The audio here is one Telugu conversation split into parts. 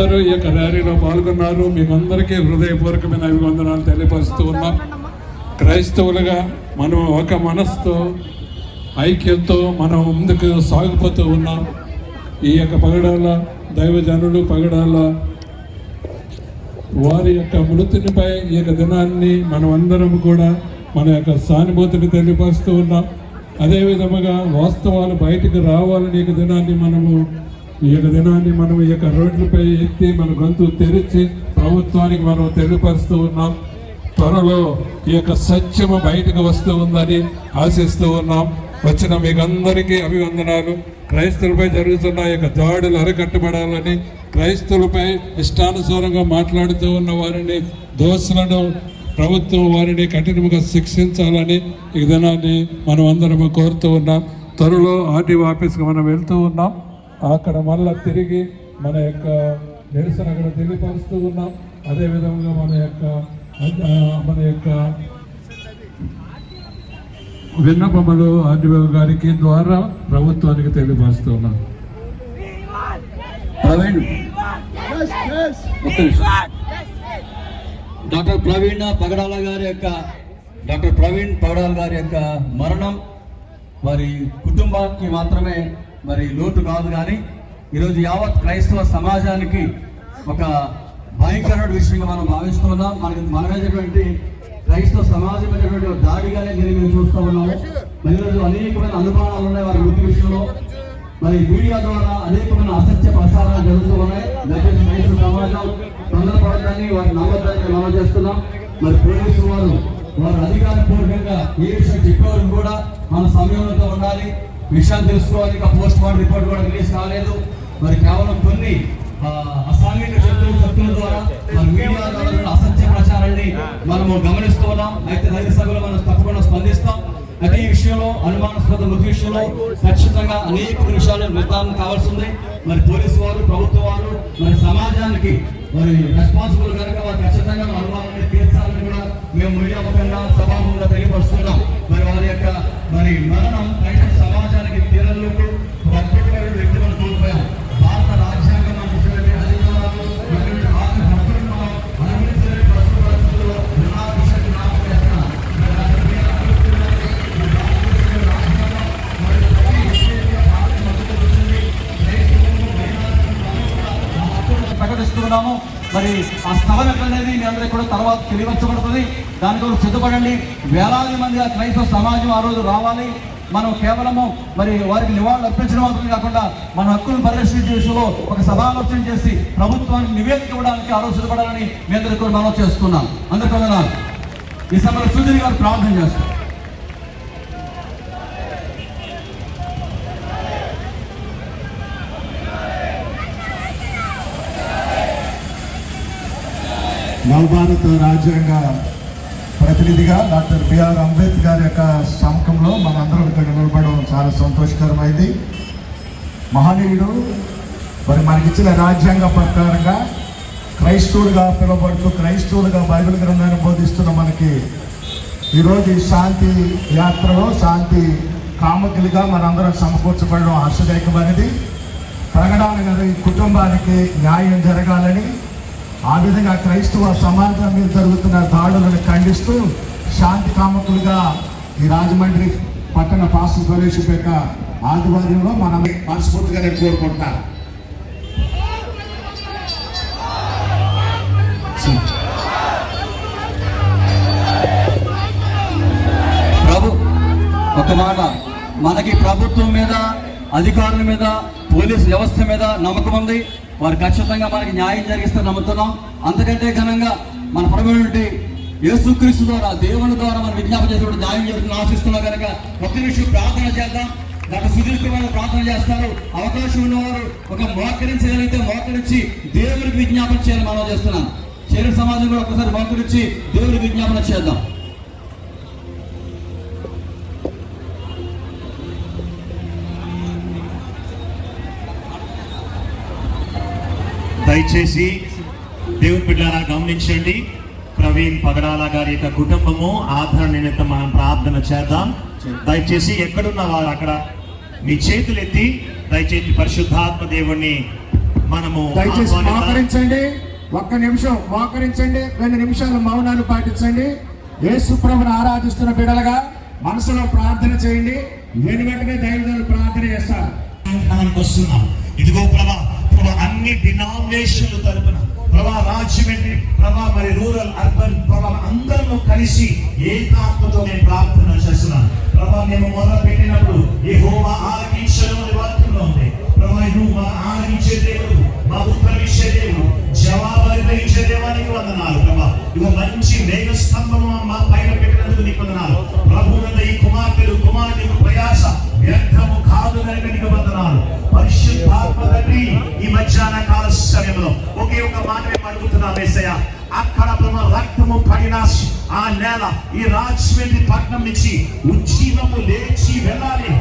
అందరూ ఈ యొక్క ర్యాలీలో పాల్గొన్నారు. మీకు అందరికీ హృదయపూర్వకమైన అభివందనాలు తెలియపరుస్తూ ఉన్నాం. క్రైస్తవులుగా మనం ఒక మనస్తో ఐక్యంతో మనం ముందుకు సాగిపోతూ ఉన్నాం. ఈ యొక్క పగడాల దైవజనులు పగడాల వారి యొక్క మృతినిపై ఈ యొక్క దినాన్ని మనం అందరం కూడా మన యొక్క సానుభూతిని తెలియపరుస్తూ ఉన్నాం. అదేవిధముగా వాస్తవాలు బయటకు రావాలని ఈ యొక్క దినాన్ని మనము ఈ యొక్క దినాన్ని మనం ఈ యొక్క రోడ్లపై ఎత్తి మన గొంతు తెరిచి ప్రభుత్వానికి మనం తెలియపరుస్తూ ఉన్నాం. త్వరలో ఈ యొక్క సత్యము బయటకు వస్తూ ఉందని ఆశిస్తూ ఉన్నాం. వచ్చిన మీకందరికీ అభివందనాలు. క్రైస్తవులపై జరుగుతున్న యొక్క దాడులు అరకట్టబడాలని క్రైస్తవులపై ఇష్టానుసారంగా మాట్లాడుతూ ఉన్న వారిని దోషులను ప్రభుత్వం వారిని కఠినంగా శిక్షించాలని ఈ దినాన్ని మనం అందరం కోరుతూ ఉన్నాం. త్వరలో ఆర్టీఓ ఆఫీస్కి మనం వెళ్తూ ఉన్నాం. అక్కడ మళ్ళా తిరిగి మన యొక్క నిరసన అక్కడ తెలియపరుస్తూ ఉన్నాం. అదేవిధంగా మన యొక్క మన యొక్క విన్నపములు ఆర్టీఓ గారికి ద్వారా ప్రభుత్వానికి తెలియపరుస్తూ ఉన్నాం. ప్రవీణ్. డాక్టర్ ప్రవీణ్ పగడాల గారి యొక్క డాక్టర్ ప్రవీణ్ పగడాల గారి యొక్క మరణం వారి కుటుంబానికి మాత్రమే మరి లోటు కాదు కానీ ఈరోజు యావత్ క్రైస్తవ సమాజానికి ఒక భయంకరమైన విషయంగా మనం భావిస్తున్నాం. మనకి మనమైనటువంటి క్రైస్తవ సమాజం అనేటువంటి దాడిగానే దీన్ని మేము చూస్తూ ఉన్నాము. మరి ఈరోజు అనేకమైన అనుమానాలు ఉన్నాయి వారి వృత్తి విషయంలో. మరి మీడియా ద్వారా అనేకమైన అసత్య ప్రసారాలు జరుగుతూ ఉన్నాయి. దయచేసి క్రైస్తవ సమాజం తొందరపడటాన్ని వారి నమ్మకాన్ని మనం చేస్తున్నాం. మరి పోలీసు వారు వారు అధికారపూర్వకంగా ఏ విషయం చెప్పేవారు కూడా మన సమయంలో ఉండాలి. విషయాలు తెలుసుకోవాలి. ఇంకా పోస్ట్ మార్టం రిపోర్ట్ కూడా రిలీజ్ కాలేదు. మరి కేవలం కొన్ని ఆ, అసాంఘిక శక్తుల శక్తుల ద్వారా మన మీడియా ద్వారా అసత్య ప్రచారాన్ని మనము గమనిస్తున్నాం అయితే రైతు సభలో మనం తప్పకుండా స్పందిస్తాం. అయితే ఈ విషయంలో అనుమానాస్పద మృతి విషయంలో ఖచ్చితంగా అనేక విషయాలు నిర్ధారణ కావాల్సి ఉంది. మరి పోలీసు వారు ప్రభుత్వం వారు మరి సమాజానికి మరి రెస్పాన్సిబుల్ కనుక వారు ఖచ్చితంగా అనుమానాన్ని తీర్చాలని కూడా మేము మీడియా ముఖంగా సభాముఖంగా తెలియపరుస్తున్నాం. మరి వారి యొక్క మరి మరణం క్రైస్తవ సమాజానికి తీరలకు ప్రత్యేకమైన వ్యక్తులను వ్యక్తి మనం కోల్పోయాం భారత రాజ్యాంగం మనం అధికారాలు మరియు మనం ప్రస్తుత పరిస్థితుల్లో ఎలా విషయాన్ని చేస్తున్నాం మరియు ప్రకటిస్తున్నాము మరి ఆ స్థలం ఎక్కడనేది మీ అందరికీ కూడా తర్వాత తెలియవచ్చబడుతుంది దాని కోసం సిద్ధపడండి. వేలాది మంది ఆ క్రైస్తవ సమాజం ఆ రోజు రావాలి. మనం కేవలము మరి వారికి నివాళులు అర్పించడం మాత్రమే కాకుండా మన హక్కులను పరిరక్షించే విషయంలో ఒక సమాలోచన చేసి ప్రభుత్వానికి నివేదిక ఇవ్వడానికి ఆ రోజు సిద్ధపడాలని మీ అందరికీ కూడా మనం చేస్తున్నాం అందరికీ ఈ సమయంలో సుధీర్ గారు ప్రార్థన చేస్తారు. నవభారత రాజ్యాంగ ప్రతినిధిగా డాక్టర్ బిఆర్ అంబేద్కర్ యొక్క సమకంలో మనందరం ఇక్కడ నిలబడడం చాలా సంతోషకరమైంది. మహనీయుడు మరి మనకిచ్చిన రాజ్యాంగ ప్రకారంగా క్రైస్తవులుగా పిలువబడుతూ క్రైస్తవులుగా బైబిల్ గ్రంథాన్ని బోధిస్తున్న మనకి ఈరోజు ఈ శాంతి యాత్రలో శాంతి కామకులుగా మనందరం సమకూర్చబడడం హర్షదాయకమైనది. ప్రకటన ఈ కుటుంబానికి న్యాయం జరగాలని ఆ విధంగా క్రైస్తవ సమాజం మీద జరుగుతున్న దాడులను ఖండిస్తూ శాంతి కామకులుగా ఈ రాజమండ్రి పట్టణ పాసు ప్రవేశపెట్ట ఆధ్వర్యంలో మనం మనస్ఫూర్తిగా నేను ప్రభు ఒక మాట. మనకి ప్రభుత్వం మీద అధికారుల మీద పోలీస్ వ్యవస్థ మీద నమ్మకం ఉంది. వారు ఖచ్చితంగా మనకి న్యాయం జరిగిస్తే నమ్ముతున్నాం. అంతకంటే ఘనంగా మన ప్రభుత్వ యేసుక్రీస్తు ద్వారా దేవుని ద్వారా మనం విజ్ఞాపన చేసినప్పుడు న్యాయం జరుగుతుంది ఆశిస్తున్నాం కనుక ఒక్క నిమిషం ప్రార్థన చేద్దాం. డాక్టర్ సుధీర్ కుమార్ ప్రార్థన చేస్తారు. అవకాశం ఉన్నవారు ఒక మోకరించగలిగితే మోకరించి దేవునికి విజ్ఞాపన చేయాలని మనం చేస్తున్నాం. చేరు సమాజం కూడా ఒకసారి మోకరించి దేవుడికి విజ్ఞాపన చేద్దాం. దయచేసి దేవుని బిడ్డారా గమనించండి. ప్రవీణ్ పగడాల గారి యొక్క కుటుంబము ఆదరణ నిమిత్తం మనం ప్రార్థన చేద్దాం. దయచేసి ఎక్కడున్న వారు అక్కడ మీ చేతులు ఎత్తి దయచేసి పరిశుద్ధాత్మ దేవుణ్ణి మనము దయచేసి. మోకరించండి. ఒక్క నిమిషం మోకరించండి. రెండు నిమిషాలు మౌనాలు పాటించండి. యేసు ప్రభుని ఆరాధిస్తున్న బిడలుగా మనసులో ప్రార్థన చేయండి. నేను వెంటనే దైవజనులు ప్రార్థన చేస్తారు. మనకు వస్తున్నాం. ఇదిగో ప్రభా ప్రభా అన్ని డినామినేషన్లు తరపున ప్రభా రాజమండ్రి ప్రభా మరి రూరల్ అర్బన్ ప్రభా అందరిలో కలిసి ఏకాత్మతో నేను ప్రార్థన చేస్తున్నాను. ప్రభా మేము మొదలు పెట్టినప్పుడు ఈ హోమా ఆలకించడం అనే వాక్యంలో ఉంది. ప్రభా నువ్వు మా ఆలకించే దేవుడు మా ఉత్తరమిచ్చే దేవుడు. జవాబు అనుగ్రహించే దేవానికి వందనాలు. ప్రభా ఇదిగో మంచి మేఘ స్తంభము మా పైన పెట్టినందుకు నీకు వందనాలు. ప్రభువున్న ఈ కుమార్తెలు కుమారునికి ప్రయాస వ్యర్థము కాదు కనుక నీకు వందనాలు. పరిశుద్ధాత్మ తండ్రి ఈ మధ్యాహ్న కాల సమయంలో ఒకే ఒక మాట మేము అడుగుతున్నాం వేసయ్య అక్కడ బ్రహ్మ రక్తము పడిన ఆ నేల ఈ రాజమండ్రి పట్నం నుంచి ఉజ్జీవము లేచి వెళ్ళాలి.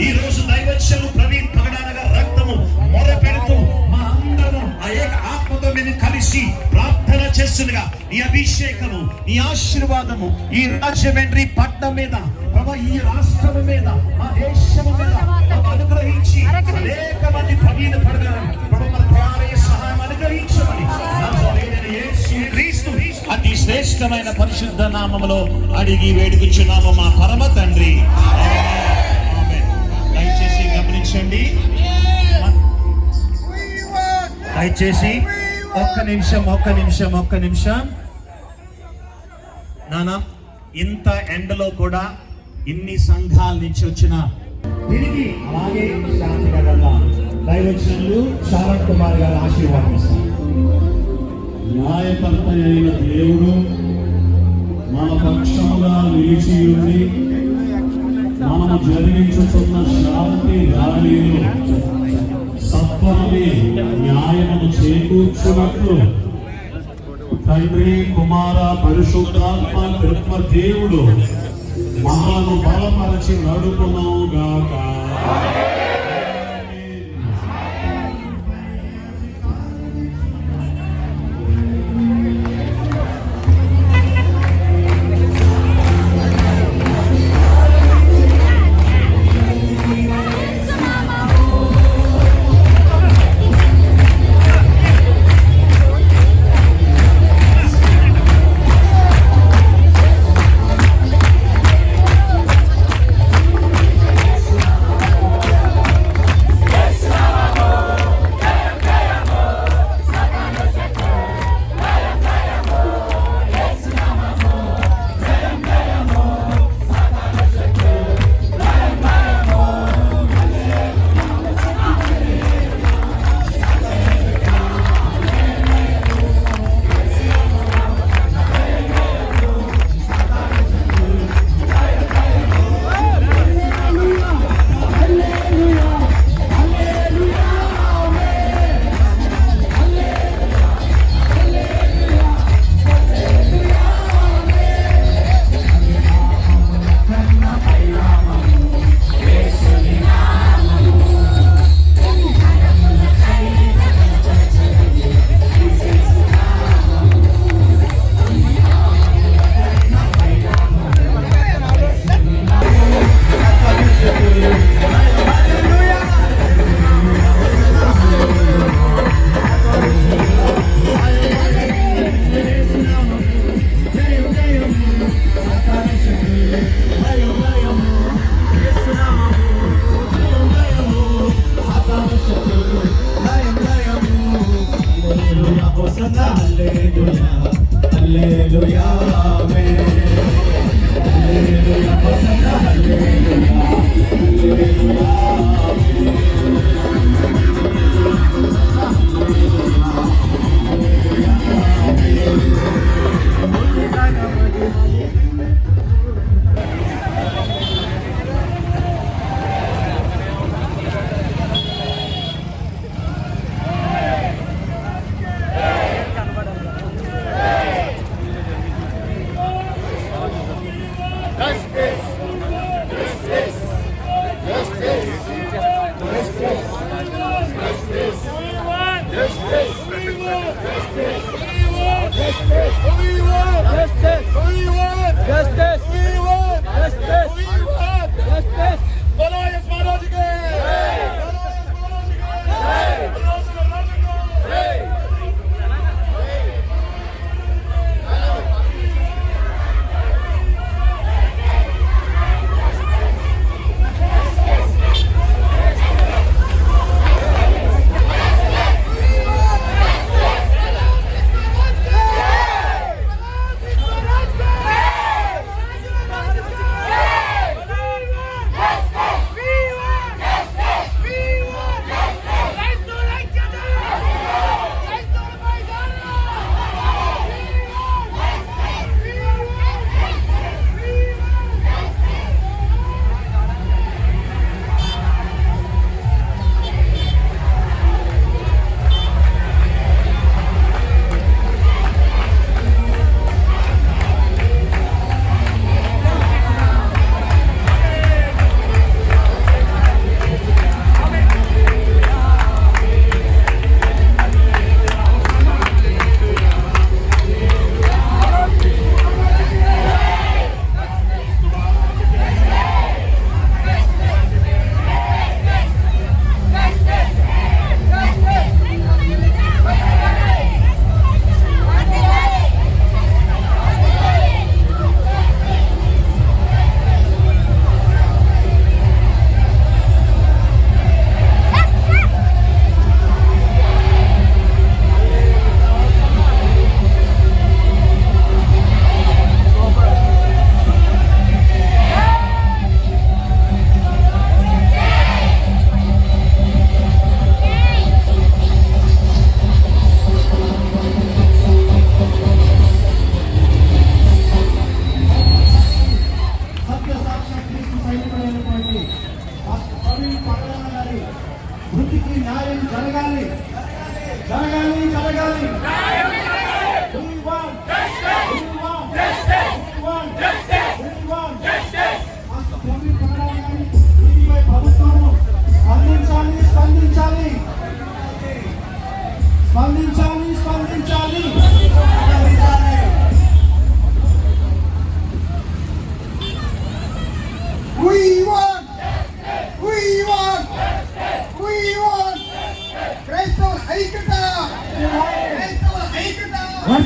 ఈ రోజు దైవచ్చలు ప్రవీణ్ పగడానగా రక్తము మొరపెడుతూ మా అందరం ఆ ఏక ఆత్మతో మేము కలిసి ప్రార్థన చేస్తుండగా నీ అభిషేకము నీ ఆశీర్వాదము ఈ రాజమండ్రి పట్నం మీద ప్రభా ఈ రాష్ట్రం మీద మా దేశము మీద అనుగ్రహించి అనేక మంది ప్రవీణ పడగలను ప్రభు మన సహాయం అనుగ్రహించమని క్రీస్తు అతి శ్రేష్టమైన పరిశుద్ధ నామములో అడిగి వేడుకుచున్నాము మా పరమ తండ్రి. దయచేసి దయచేసి ఒక్క నిమిషం ఒక్క నిమిషం ఒక్క నిమిషం. నానా ఇంత ఎండలో కూడా ఇన్ని సంఘాల నుంచి వచ్చిన తిరిగి అలాగే శాంతిగా వెళ్దాం దైవచనులు శారత్ కుమార్ గారు ఆశీర్వాదిస్తారు న్యాయకర్త అయిన దేవుడు మన పక్షంగా నిలిచి ఉండి మనము జరిగించుతున్న శాంతి ర్యాలీలో సత్వరమే న్యాయమును చేకూర్చున్నట్లు తండ్రి కుమార పరిశుద్ధాత్మ కృత్వ దేవుడు మనను బలపరచి నడుపును Galinha.